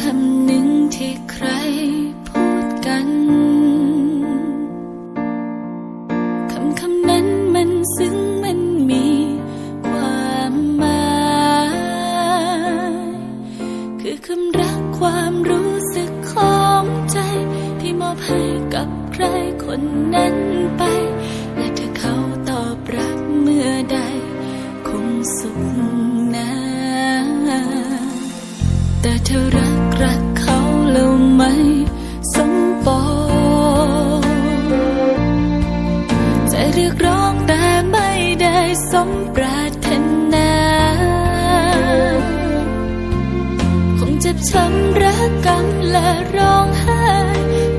คำหนึ่งที่ใครพูดกันคำคำนั้นมันซึ้งมันมีความหมายคือคำรักความรู้สึกของใจ ที่มอบให้กับใครคนนั้นไป เธอรักรักเขาแล้วไหมสมปองใจเรียกร้องแต่ไม่ได้สมปรารถนาคงเจ็บช้ำรักกันและร้องไห้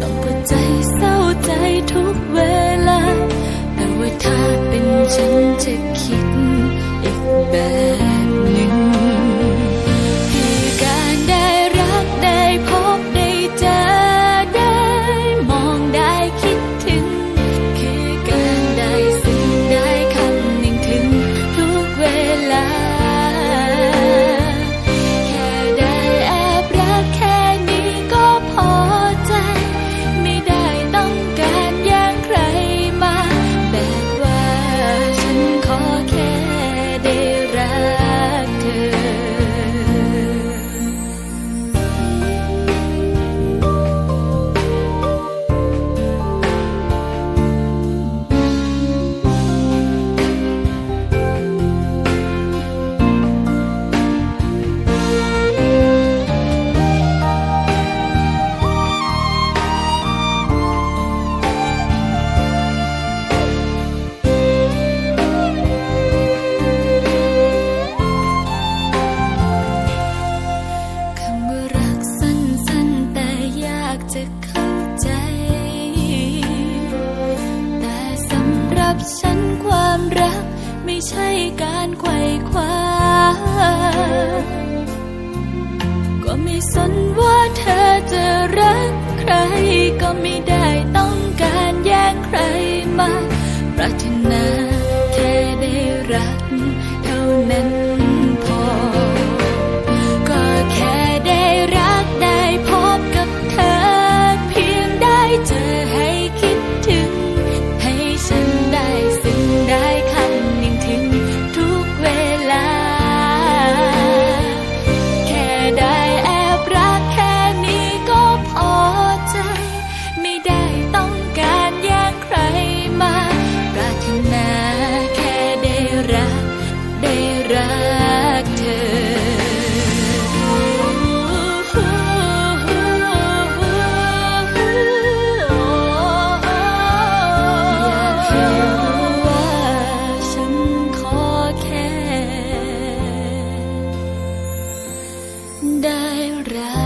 ต้องปวดใจเศร้าใจทุกเวลาแต่ว่าถ้าเป็นฉันจะคิด ใช่การไขว่คว้า borrar.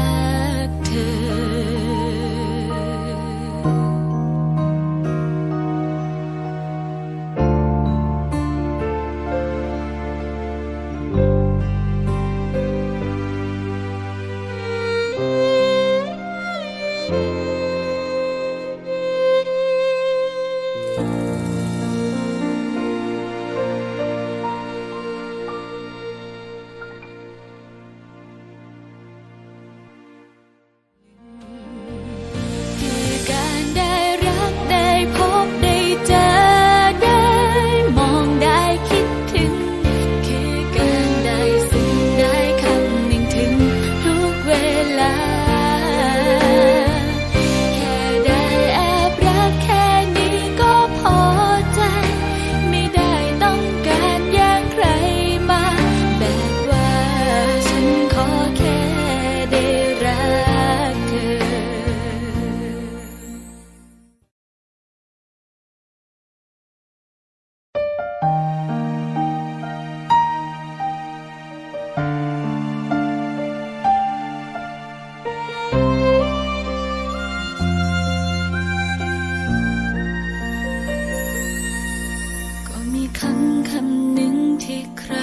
คำคำหนึ่งที่ใคร